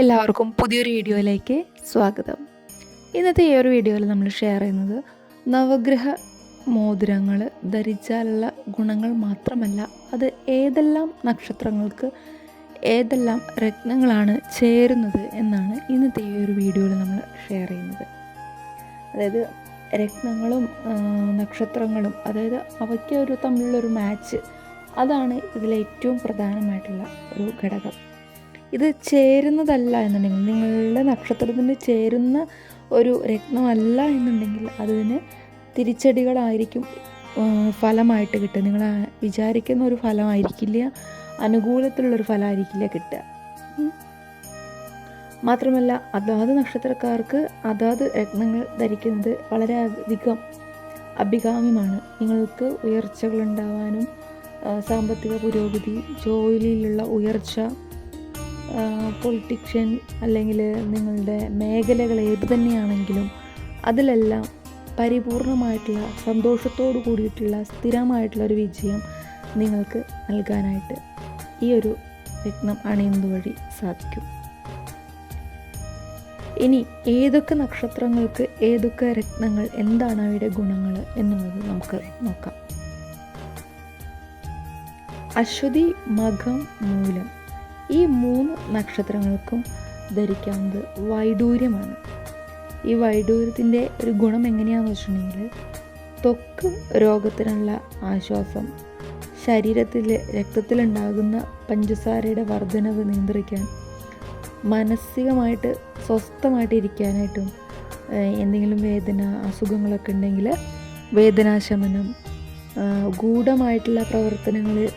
എല്ലാവർക്കും പുതിയൊരു വീഡിയോയിലേക്ക് സ്വാഗതം. ഇന്നത്തെ ഈ ഒരു വീഡിയോയിൽ നമ്മൾ ഷെയർ ചെയ്യുന്നത് നവഗ്രഹ മോതിരങ്ങൾ ധരിച്ചാലുള്ള ഗുണങ്ങൾ മാത്രമല്ല അത് ഏതെല്ലാം നക്ഷത്രങ്ങൾക്ക് ഏതെല്ലാം രത്നങ്ങളാണ് ചേരുന്നത് എന്നാണ് ഇന്നത്തെ ഈ ഒരു വീഡിയോയിൽ നമ്മൾ ഷെയർ ചെയ്യുന്നത്. അതായത് രത്നങ്ങളും നക്ഷത്രങ്ങളും അതായത് അവയ്ക്ക് ഒരു തമ്മിലുള്ളൊരു മാച്ച് അതാണ് ഇതിലെ ഏറ്റവും പ്രധാനമായിട്ടുള്ള ഒരു ഘടകം. ഇത് ചേരുന്നതല്ല എന്നുണ്ടെങ്കിൽ നിങ്ങളുടെ നക്ഷത്രത്തിന് ചേരുന്ന ഒരു രത്നമല്ല എന്നുണ്ടെങ്കിൽ അതിന് തിരിച്ചടികളായിരിക്കും ഫലമായിട്ട് കിട്ടുക. നിങ്ങൾ വിചാരിക്കുന്ന ഒരു ഫലമായിരിക്കില്ല അനുകൂലത്തിലുള്ളൊരു ഫലമായിരിക്കില്ല കിട്ടുക. മാത്രമല്ല അതാത് നക്ഷത്രക്കാർക്ക് അതാത് രത്നങ്ങൾ ധരിക്കുന്നത് വളരെ അധികം അഭികാമ്യമാണ്. നിങ്ങൾക്ക് ഉയർച്ചകളുണ്ടാവാനും സാമ്പത്തിക പുരോഗതി ജോലിയിലുള്ള ഉയർച്ച പൊളിറ്റിക്ഷൻ അല്ലെങ്കിൽ നിങ്ങളുടെ മേഖലകൾ ഏത് തന്നെയാണെങ്കിലും അതിലെല്ലാം പരിപൂർണമായിട്ടുള്ള സന്തോഷത്തോടു കൂടിയിട്ടുള്ള സ്ഥിരമായിട്ടുള്ള ഒരു വിജയം നിങ്ങൾക്ക് നൽകാനായിട്ട് ഈ ഒരു രത്നം അണിയുന്നത് വഴി സാധിക്കും. ഇനി ഏതൊക്കെ നക്ഷത്രങ്ങൾക്ക് ഏതൊക്കെ രത്നങ്ങൾ എന്താണ് അവയുടെ ഗുണങ്ങൾ എന്നുള്ളത് നമുക്ക് നോക്കാം. അശ്വതി മകം മൂലം. ഈ മൂന്ന് നക്ഷത്രങ്ങൾക്കും ധരിക്കാവുന്നത് വൈഡൂര്യമാണ്. ഈ വൈഡൂര്യത്തിന്റെ ഒരു ഗുണം എങ്ങനെയാണെന്ന് വെച്ചിട്ടുണ്ടെങ്കിൽ ത്വക്ക് രോഗത്തിനുള്ള ആശ്വാസം ശരീരത്തിൽ രക്തത്തിലുണ്ടാകുന്ന പഞ്ചസാരയുടെ വർധനവ് നിയന്ത്രിക്കാൻ മാനസികമായിട്ട് സ്വസ്ഥമായിട്ട് ഇരിക്കാനായിട്ടും എന്തെങ്കിലും വേദന അസുഖങ്ങളൊക്കെ ഉണ്ടെങ്കിൽ വേദനാശമനം ഗൂഢമായിട്ടുള്ള പ്രവർത്തനങ്ങൾ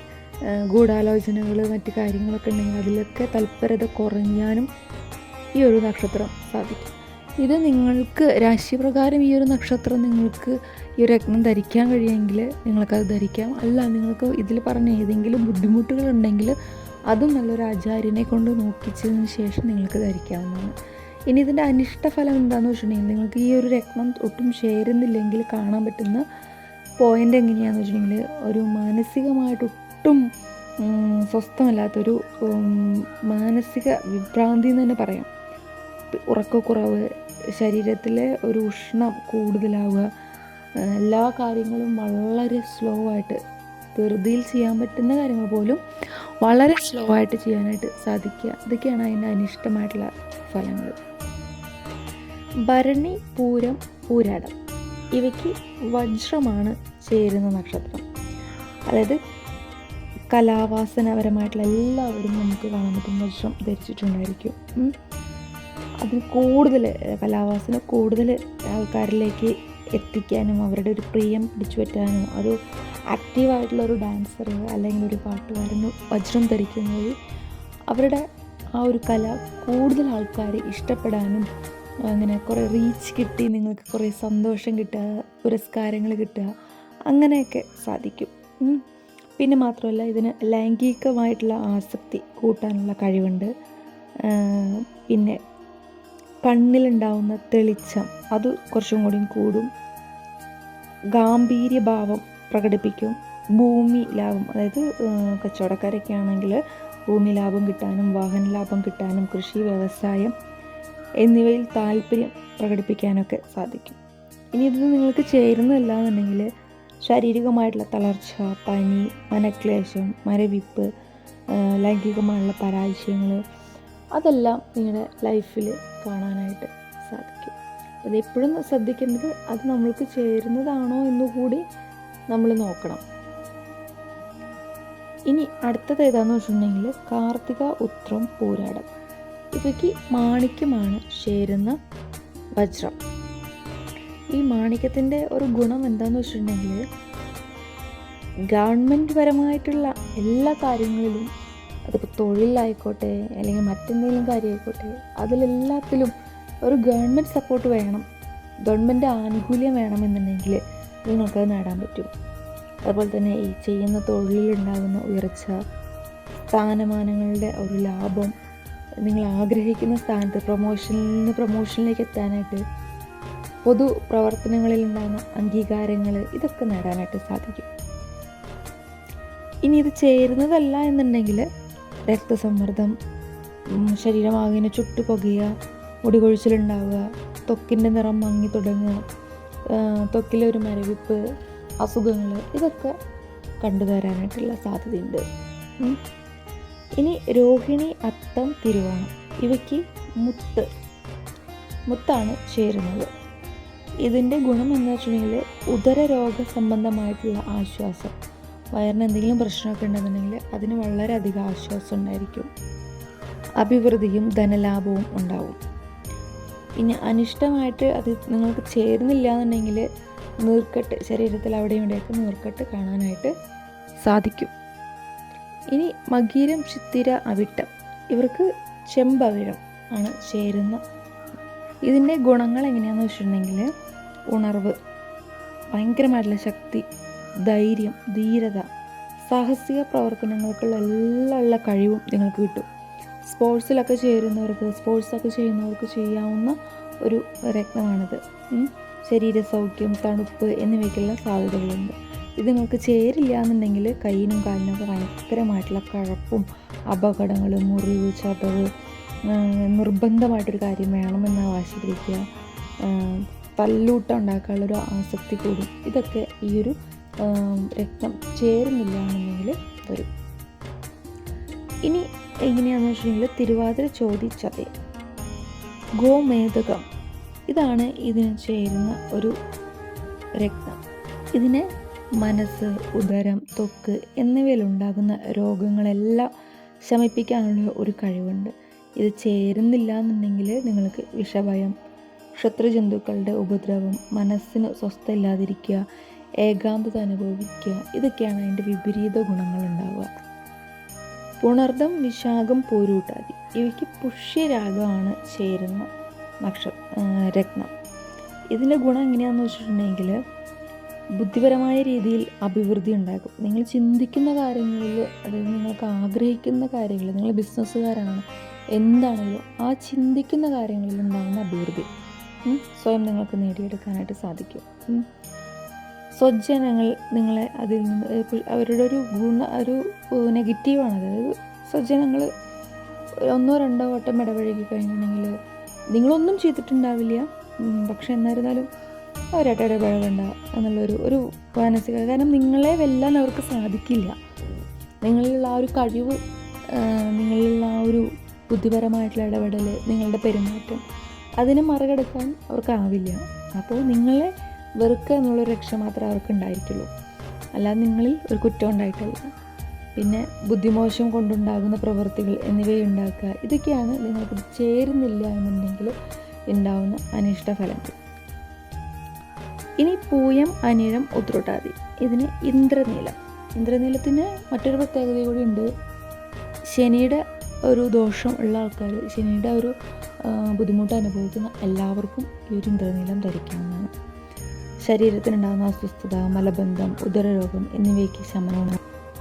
ഗൂഢാലോചനകൾ മറ്റു കാര്യങ്ങളൊക്കെ ഉണ്ടെങ്കിൽ അതിലൊക്കെ തൽപരത കുറഞ്ഞാനും ഈ ഒരു നക്ഷത്രം സാധിക്കും. ഇത് നിങ്ങൾക്ക് രാശിപ്രകാരം ഈ ഒരു നക്ഷത്രം നിങ്ങൾക്ക് ഈ ഒരു രത്നം ധരിക്കാൻ കഴിയുമെങ്കിൽ നിങ്ങൾക്കത് ധരിക്കാം. അല്ല നിങ്ങൾക്ക് ഇതിൽ പറഞ്ഞ ഏതെങ്കിലും ബുദ്ധിമുട്ടുകൾ ഉണ്ടെങ്കിൽ അതും നല്ലൊരു ആചാര്യനെ കൊണ്ട് നോക്കിച്ചതിന് ശേഷം നിങ്ങൾക്ക് ധരിക്കാവുന്നതാണ്. ഇനി ഇതിന്റെ അനിഷ്ടഫലം എന്താണെന്ന് വെച്ചിട്ടുണ്ടെങ്കിൽ നിങ്ങൾക്ക് ഈ ഒരു രത്നം ഒട്ടും ചേരുന്നില്ലെങ്കിൽ കാണാൻ പറ്റുന്ന പോയിന്റ് എങ്ങനെയാണെന്ന് വെച്ചിട്ടുണ്ടെങ്കിൽ ഒരു മാനസികമായിട്ട് ഒട്ടും സ്വസ്ഥമല്ലാത്തൊരു മാനസിക വിഭ്രാന്തി എന്ന് തന്നെ പറയാം. ഉറക്കക്കുറവ് ശരീരത്തിലെ ഒരു ഉഷ്ണം കൂടുതലാവുക എല്ലാ കാര്യങ്ങളും വളരെ സ്ലോ ആയിട്ട് ധൃതിയിൽ ചെയ്യാൻ പറ്റുന്ന കാര്യങ്ങൾ പോലും വളരെ സ്ലോ ആയിട്ട് ചെയ്യാനായിട്ട് സാധിക്കുക. ഇതൊക്കെയാണ് അതിന്റെ അനിഷ്ടമായിട്ടുള്ള ഫലങ്ങൾ. ഭരണി പൂരം പൂരാടം. ഇവയ്ക്ക് വജ്രമാണ് ചേരുന്ന നക്ഷത്രം. അതായത് കലാവാസനപരമായിട്ടുള്ള എല്ലാവരും നമുക്ക് കാണാൻ പറ്റും വർഷം ധരിച്ചിട്ടുണ്ടായിരിക്കും. അതിന് കൂടുതൽ കലാവാസന കൂടുതൽ ആൾക്കാരിലേക്ക് എത്തിക്കാനും അവരുടെ ഒരു പ്രിയം പിടിച്ചു പറ്റാനും ഒരു ആക്റ്റീവായിട്ടുള്ള ഒരു ഡാൻസർ അല്ലെങ്കിൽ ഒരു പാട്ടുകാരന് വജ്രം ധരിക്കുന്നത് അവരുടെ ആ ഒരു കല കൂടുതൽ ആൾക്കാർ ഇഷ്ടപ്പെടാനും അങ്ങനെ കുറേ റീച്ച് കിട്ടി നിങ്ങൾക്ക് കുറേ സന്തോഷം കിട്ടുക പുരസ്കാരങ്ങൾ കിട്ടുക അങ്ങനെയൊക്കെ സാധിക്കും. പിന്നെ മാത്രമല്ല ഇതിന് ലൈംഗികമായിട്ടുള്ള ആസക്തി കൂട്ടാനുള്ള കഴിവുണ്ട്. പിന്നെ കണ്ണിലുണ്ടാവുന്ന തെളിച്ചം അത് കുറച്ചും കൂടിയും കൂടും. ഗാംഭീര്യഭാവം പ്രകടിപ്പിക്കും. ഭൂമി ലാഭം അതായത് കച്ചവടക്കാരൊക്കെ ആണെങ്കിൽ ഭൂമി ലാഭം കിട്ടാനും വാഹന ലാഭം കിട്ടാനും കൃഷി വ്യവസായം എന്നിവയിൽ താല്പര്യം പ്രകടിപ്പിക്കാനൊക്കെ സാധിക്കും. ഇനി ഇത് നിങ്ങൾക്ക് ചേരുന്നതല്ല എന്നുണ്ടെങ്കിൽ ശാരീരികമായിട്ടുള്ള തളർച്ച പനി മനക്ലേശം മരവിപ്പ് ലൈംഗികമായുള്ള പരാജയങ്ങൾ അതെല്ലാം നിങ്ങളുടെ ലൈഫിൽ കാണാനായിട്ട് സാധിക്കും. അത് എപ്പോഴും ശ്രദ്ധിക്കുന്നത് അത് നമ്മൾക്ക് ചേരുന്നതാണോ എന്നുകൂടി നമ്മൾ നോക്കണം. ഇനി അടുത്തത് ഏതാന്ന് വെച്ചിട്ടുണ്ടെങ്കിൽ കാർത്തിക ഉത്രം പോരാടം. ഇവയ്ക്ക് മാണിക്യമാണ് ചേരുന്ന വജ്രം. ഈ മാണിക്യത്തിന്റെ ഒരു ഗുണം എന്താണെന്ന് വെച്ചിട്ടുണ്ടെങ്കിൽ ഗവൺമെന്റ് പരമായിട്ടുള്ള എല്ലാ കാര്യങ്ങളിലും അതിപ്പോൾ തൊഴിലായിക്കോട്ടെ അല്ലെങ്കിൽ മറ്റെന്തെങ്കിലും കാര്യമായിക്കോട്ടെ അതിലെല്ലാത്തിലും ഒരു ഗവൺമെന്റ് സപ്പോർട്ട് വേണം ഗവൺമെന്റ് ആനുകൂല്യം വേണമെന്നുണ്ടെങ്കിൽ നിങ്ങൾക്കത് നേടാൻ പറ്റും. അതുപോലെ തന്നെ ഈ ചെയ്യുന്ന തൊഴിലിലുണ്ടാകുന്ന ഉയർച്ച സ്ഥാനമാനങ്ങളുടെ ഒരു ലാഭം നിങ്ങൾ ആഗ്രഹിക്കുന്ന സ്ഥാനത്ത് പ്രൊമോഷനിൽ നിന്ന് പ്രൊമോഷനിലേക്ക് എത്താനായിട്ട് പൊതു പ്രവർത്തനങ്ങളിൽ ഉണ്ടാകുന്ന അംഗീകാരങ്ങൾ ഇതൊക്കെ നേടാനായിട്ട് സാധിക്കും. ഇനി ഇത് ചേരുന്നതല്ല എന്നുണ്ടെങ്കിൽ രക്തസമ്മർദ്ദം ശരീരമാകെ ചുട്ടു പുകയുക മുടി ത്വക്കിന്റെ നിറം മങ്ങി തുടങ്ങുക ത്വക്കിലെ ഒരു മരവിപ്പ് അസുഖങ്ങൾ ഇതൊക്കെ കണ്ടുവരാനായിട്ടുള്ള സാധ്യതയുണ്ട്. ഇനി രോഹിണി അത്തം തിരുവോണം. ഇവയ്ക്ക് മുത്ത് മുത്താണ് ചേരുന്നത്. ഇതിന്റെ ഗുണം എന്ന് വെച്ചിട്ടുണ്ടെങ്കിൽ ഉദര രോഗ സംബന്ധമായിട്ടുള്ള ആശ്വാസം. വയറിന് എന്തെങ്കിലും പ്രശ്നമൊക്കെ ഉണ്ടെന്നുണ്ടെങ്കിൽ അതിന് വളരെയധികം ആശ്വാസം ഉണ്ടായിരിക്കും. അഭിവൃദ്ധിയും ധനലാഭവും ഉണ്ടാവും. ഇനി അനിഷ്ടമായിട്ട് അത് നിങ്ങൾക്ക് ചേരുന്നില്ല എന്നുണ്ടെങ്കിൽ നീർക്കെട്ട് ശരീരത്തിൽ അവിടെയും ഇവിടെയൊക്കെ നീർക്കെട്ട് കാണാനായിട്ട് സാധിക്കും. ഇനി മകീരം ചിത്തിര അവിട്ടം. ഇവർക്ക് ചെമ്പവിഴം ആണ് ചേരുന്ന ഇതിന്റെ ഗുണങ്ങൾ എങ്ങനെയാണെന്ന് വെച്ചിട്ടുണ്ടെങ്കിൽ ഉണർവ് ഭയങ്കരമായിട്ടുള്ള ശക്തി ധൈര്യം ധീരത സാഹസിക പ്രവർത്തനങ്ങൾക്കുള്ള എല്ലാ ഉള്ള കഴിവും നിങ്ങൾക്ക് കിട്ടും. സ്പോർട്സിലൊക്കെ ചേരുന്നവർക്ക് സ്പോർട്സൊക്കെ ചെയ്യുന്നവർക്ക് ചെയ്യാവുന്ന ഒരു രത്നമാണിത്. ശരീര സൗഖ്യം തണുപ്പ് എന്നിവയ്ക്കുള്ള സാധ്യതകളുണ്ട്. ഇത് നിങ്ങൾക്ക് ചേരില്ല എന്നുണ്ടെങ്കിൽ കയ്യിനും കാലിനും ഒക്കെ ഭയങ്കരമായിട്ടുള്ള കഴപ്പും അപകടങ്ങൾ മുറിവ് ചതവ് നിർബന്ധമായിട്ടൊരു കാര്യം വേണമെന്ന് വാശി തല്ലൂട്ടം ഉണ്ടാക്കാനുള്ളൊരു ആസക്തി കൂടും. ഇതൊക്കെ ഈ ഒരു രക്തം ചേരുന്നില്ല എന്നുണ്ടെങ്കിൽ വരും. ഇനി എങ്ങനെയാണെന്ന് വെച്ചിട്ടുണ്ടെങ്കിൽ തിരുവാതിര ചോതി ചതയം ഗോമേതകം ഇതാണ് ഇതിന് ചേരുന്ന ഒരു രക്തം ഇതിനെ മനസ്സ് ഉദരം ത്വക്ക് എന്നിവയിലുണ്ടാകുന്ന രോഗങ്ങളെല്ലാം ശമിപ്പിക്കാനുള്ള ഒരു കഴിവുണ്ട്. ഇത് ചേരുന്നില്ല എന്നുണ്ടെങ്കിൽ നിങ്ങൾക്ക് വിഷഭയം ശത്രുജന്തുക്കളുടെ ഉപദ്രവം മനസ്സിന് സ്വസ്ഥ ഇല്ലാതിരിക്കുക ഏകാന്തത അനുഭവിക്കുക ഇതൊക്കെയാണ് അതിന്റെ വിപരീത ഗുണങ്ങളുണ്ടാവുക. പുണർദം വിശാഖം പോരൂട്ടാതി ഇവയ്ക്ക് പുഷ്യരാഗമാണ് ചേരുന്ന നക്ഷ രത്നം. ഇതിന്റെ ഗുണം എങ്ങനെയാണെന്ന് വെച്ചിട്ടുണ്ടെങ്കിൽ ബുദ്ധിപരമായ രീതിയിൽ അഭിവൃദ്ധി ഉണ്ടാക്കും. നിങ്ങൾ ചിന്തിക്കുന്ന കാര്യങ്ങളിൽ അതായത് നിങ്ങൾക്ക് ആഗ്രഹിക്കുന്ന കാര്യങ്ങൾ നിങ്ങൾ ബിസിനസ്സുകാരാണ് എന്താണെങ്കിലും ആ ചിന്തിക്കുന്ന കാര്യങ്ങളിൽ ഉണ്ടാകുന്ന അഭിവൃദ്ധി. സ്വയം നിങ്ങൾക്ക് നേടിയെടുക്കാനായിട്ട് സാധിക്കും. സ്വജനങ്ങൾ നിങ്ങളെ അതിൽ നിന്ന് അവരുടെ ഒരു ഗുണ ഒരു നെഗറ്റീവാണ് അതായത് സ്വജനങ്ങൾ ഒന്നോ രണ്ടോ വട്ടം ഇടപഴകി കഴിഞ്ഞിട്ടുണ്ടെങ്കിൽ നിങ്ങളൊന്നും ചെയ്തിട്ടുണ്ടാവില്ല. പക്ഷെ എന്നിരുന്നാലും അവരായിട്ട് ഇടപഴകണ്ട എന്നുള്ളൊരു ഒരു മാനസിക കാരണം നിങ്ങളെ വെല്ലാൻ അവർക്ക് സാധിക്കില്ല. നിങ്ങളിലുള്ള ആ ഒരു കഴിവ് നിങ്ങളിലുള്ള ആ ഒരു ബുദ്ധിപരമായിട്ടുള്ള ഇടപെടൽ നിങ്ങളുടെ പെരുമാറ്റം അതിനെ മറികടക്കാൻ അവർക്കാവില്ല. അപ്പോൾ നിങ്ങളെ വെറുക്കുക എന്നുള്ളൊരു രക്ഷ മാത്രമേ അവർക്ക് ഉണ്ടായിരിക്കുള്ളൂ അല്ലാതെ നിങ്ങളിൽ ഒരു കുറ്റം ഉണ്ടായിട്ടില്ല. പിന്നെ ബുദ്ധിമോശം കൊണ്ടുണ്ടാകുന്ന പ്രവൃത്തികൾ എന്നിവയുണ്ടാക്കുക ഇതൊക്കെയാണ് നിങ്ങൾക്ക് ചേരുന്നില്ല എന്നുണ്ടെങ്കിൽ ഉണ്ടാവുന്ന അനിഷ്ട ഫലങ്ങൾ. ഇനി പൂയം അനിഴം ഉത്രുട്ടാതി. ഇതിന് ഇന്ദ്രനീലം. ഇന്ദ്രനീലത്തിന് മറ്റൊരു പ്രത്യേകത കൂടി ഉണ്ട്. ശനിയുടെ ഒരു ദോഷം ഉള്ള ആൾക്കാർ ശനിയുടെ ഒരു ബുദ്ധിമുട്ട് അനുഭവിക്കുന്ന എല്ലാവർക്കും ഈ ഒരു ഇന്ദ്രനീലം ധരിക്കാവുന്നതാണ് ശരീരത്തിനുണ്ടാകുന്ന അസ്വസ്ഥത മലബന്ധം ഉദരരോഗം എന്നിവയ്ക്ക് ശമനം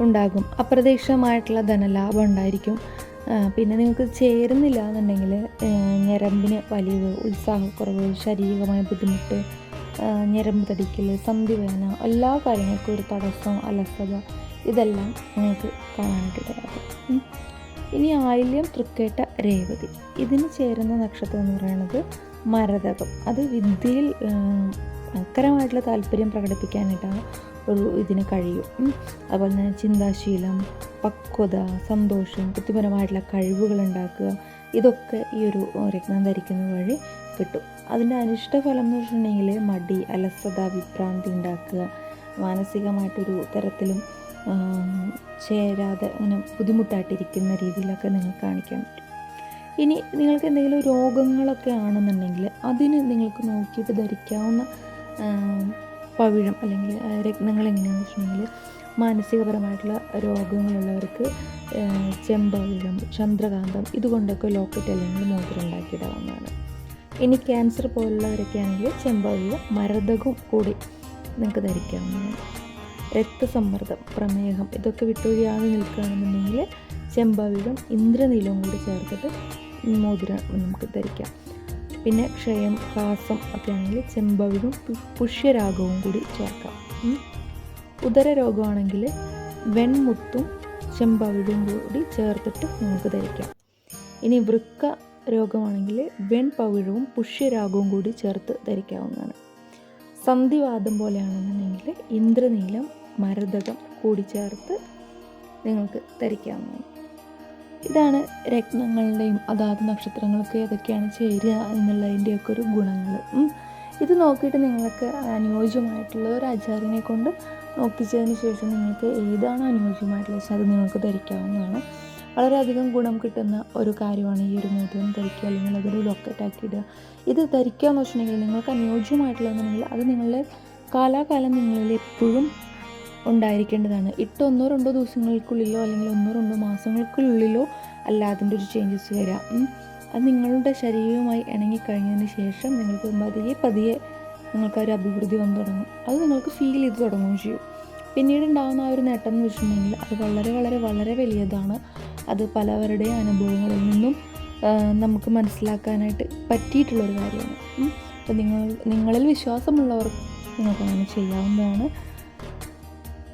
ഉണ്ടാകും. അപ്രതീക്ഷിതമായിട്ടുള്ള ധനലാഭം ഉണ്ടായിരിക്കും. പിന്നെ നിങ്ങൾക്ക് ചേരുന്നില്ല എന്നുണ്ടെങ്കിൽ ഞരമ്പിന് വലിയ ഉത്സാഹക്കുറവ് ശാരീരികമായ ബുദ്ധിമുട്ട് ഞരമ്പ് തടിക്കൽ സന്ധിവേദന എല്ലാ കാര്യങ്ങൾക്കും ഒരു തടസ്സം അലസത ഇതെല്ലാം നിങ്ങൾക്ക് കാണാനായിട്ട് ഉം. ഇനി ആയില്യം തൃക്കേട്ട രേവതി. ഇതിന് ചേരുന്ന നക്ഷത്രം എന്ന് പറയുന്നത് മരതകം. അത് വിദ്യയിൽ ഭയങ്കരമായിട്ടുള്ള താല്പര്യം പ്രകടിപ്പിക്കാനായിട്ടാണ് ഒരു ഇതിന് കഴിയും. അതുപോലെ തന്നെ ചിന്താശീലം പക്വത സന്തോഷം ബുദ്ധിപരമായിട്ടുള്ള കഴിവുകൾ ഉണ്ടാക്കുക ഇതൊക്കെ ഈ ഒരു രത്നം ധരിക്കുന്നത് വഴി കിട്ടും. അതിന്റെ അനിഷ്ടഫലം എന്ന് വെച്ചിട്ടുണ്ടെങ്കിൽ മടി അലസത വിഭ്രാന്തി ഉണ്ടാക്കുക മാനസികമായിട്ടൊരു തരത്തിലും ചേരാതെ അങ്ങനെ ബുദ്ധിമുട്ടായിട്ടിരിക്കുന്ന രീതിയിലൊക്കെ നിങ്ങൾക്ക് കാണിക്കാൻ പറ്റും. ഇനി നിങ്ങൾക്ക് എന്തെങ്കിലും രോഗങ്ങളൊക്കെ ആണെന്നുണ്ടെങ്കിൽ അതിന് നിങ്ങൾക്ക് നോക്കിയിട്ട് ധരിക്കാവുന്ന പവിഴം അല്ലെങ്കിൽ രത്നങ്ങൾ എങ്ങനെയാണെന്ന് വെച്ചിട്ടുണ്ടെങ്കിൽ മാനസികപരമായിട്ടുള്ള രോഗങ്ങളുള്ളവർക്ക് ചെമ്പവിഴം ചന്ദ്രകാന്തം ഇതുകൊണ്ടൊക്കെ ലോക്കറ്റ് അല്ലെങ്കിൽ മോതിരം ഉണ്ടാക്കിയിടാവുന്നതാണ്. ഇനി ക്യാൻസർ പോലുള്ളവരൊക്കെ ആണെങ്കിൽ ചെമ്പവിഴം മരതകും കൂടി നിങ്ങൾക്ക് ധരിക്കാവുന്നതാണ്. രക്തസമ്മർദ്ദം പ്രമേഹം ഇതൊക്കെ വിട്ടൊഴിയാതെ നിൽക്കുകയാണെന്നുണ്ടെങ്കിൽ ചെമ്പവിഴം ഇന്ദ്രനീലവും കൂടി ചേർത്തിട്ട് മോതിരം നമുക്ക് ധരിക്കാം. പിന്നെ ക്ഷയം കാസം ഒക്കെ ആണെങ്കിൽ ചെമ്പവിഴും പുഷ്യരാഗവും കൂടി ചേർക്കാം. ഉദര രോഗമാണെങ്കിൽ വെൺമുത്തും ചെമ്പവിഴും കൂടി ചേർത്തിട്ട് നമുക്ക് ധരിക്കാം. ഇനി വൃക്ക രോഗമാണെങ്കിൽ വെൺപവിഴവും പുഷ്യരാഗവും കൂടി ചേർത്ത് ധരിക്കാവുന്നതാണ്. സന്ധിവാദം പോലെയാണെന്നുണ്ടെങ്കിൽ ഇന്ദ്രനീലം മരതകം കൂടി ചേർത്ത് നിങ്ങൾക്ക് ധരിക്കാവുന്നതാണ്. ഇതാണ് രത്നങ്ങളുടെയും അതാത് നക്ഷത്രങ്ങൾക്ക് ഏതൊക്കെയാണ് ചേരുക എന്നുള്ളതിന്റെയൊക്കെ ഒരു ഗുണങ്ങൾ. ഇത് നോക്കിയിട്ട് നിങ്ങൾക്ക് അനുയോജ്യമായിട്ടുള്ള ഒരു ആചാര്യനെ കൊണ്ട് നോക്കിച്ചതിന് ശേഷം നിങ്ങൾക്ക് ഏതാണ് അനുയോജ്യമായിട്ടുള്ളത് വെച്ചാൽ അത് നിങ്ങൾക്ക് ധരിക്കാവുന്നതാണ്. വളരെയധികം ഗുണം കിട്ടുന്ന ഒരു കാര്യമാണ് ഈ ഒരു മോതിരം ധരിക്കുക അല്ലെങ്കിൽ അതൊരു ലോക്കറ്റാക്കി ഇടുക. ഇത് ധരിക്കുക എന്ന് വെച്ചിട്ടുണ്ടെങ്കിൽ നിങ്ങൾക്ക് അനുയോജ്യമായിട്ടുള്ളതെന്നുണ്ടെങ്കിൽ അത് നിങ്ങളുടെ കാലാകാലം നിങ്ങളിൽ എപ്പോഴും ഉണ്ടായിരിക്കേണ്ടതാണ്. ഇട്ട് ഒന്നോ രണ്ടോ ദിവസങ്ങൾക്കുള്ളിലോ അല്ലെങ്കിൽ ഒന്നോ രണ്ടോ മാസങ്ങൾക്കുള്ളിലോ അല്ല അതിന്റെ ഒരു ചേഞ്ചസ് വരാം. അത് നിങ്ങളുടെ ശരീരവുമായി ഇണങ്ങിക്കഴിഞ്ഞതിന് ശേഷം നിങ്ങൾക്ക് പതിയെ പതിയെ നിങ്ങൾക്ക് ഒരു അഭിവൃദ്ധി വന്നു തുടങ്ങും. അത് നിങ്ങൾക്ക് ഫീൽ ചെയ്ത് തുടങ്ങുകയും ചെയ്യും. പിന്നീട് ഉണ്ടാകുന്ന ആ ഒരു നേട്ടം എന്ന് വെച്ചിട്ടുണ്ടെങ്കിൽ അത് വളരെ വളരെ വളരെ വലിയതാണ്. അത് പലവരുടെയും അനുഭവങ്ങളിൽ നിന്നും നമുക്ക് മനസ്സിലാക്കാനായിട്ട് പറ്റിയിട്ടുള്ളൊരു കാര്യമാണ്. അപ്പം അപ്പോൾ നിങ്ങൾ നിങ്ങളിൽ വിശ്വാസമുള്ളവർ നിങ്ങൾക്ക് അങ്ങനെ ചെയ്യാവുന്നതാണ്.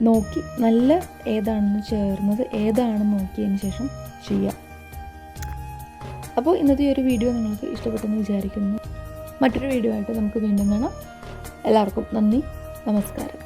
നോക്കി നല്ല ഏതാണെന്ന് ചേർന്നത് ഏതാണെന്ന് നോക്കിയതിന് ശേഷം ചെയ്യാം. അപ്പോൾ ഇന്നത്തെ ഒരു വീഡിയോ നിങ്ങൾക്ക് ഇഷ്ടപ്പെട്ടെന്ന് വിചാരിക്കുന്നു. മറ്റൊരു വീഡിയോ ആയിട്ട് നമുക്ക് വീണ്ടും കാണാം. എല്ലാവർക്കും നന്ദി. നമസ്കാരം.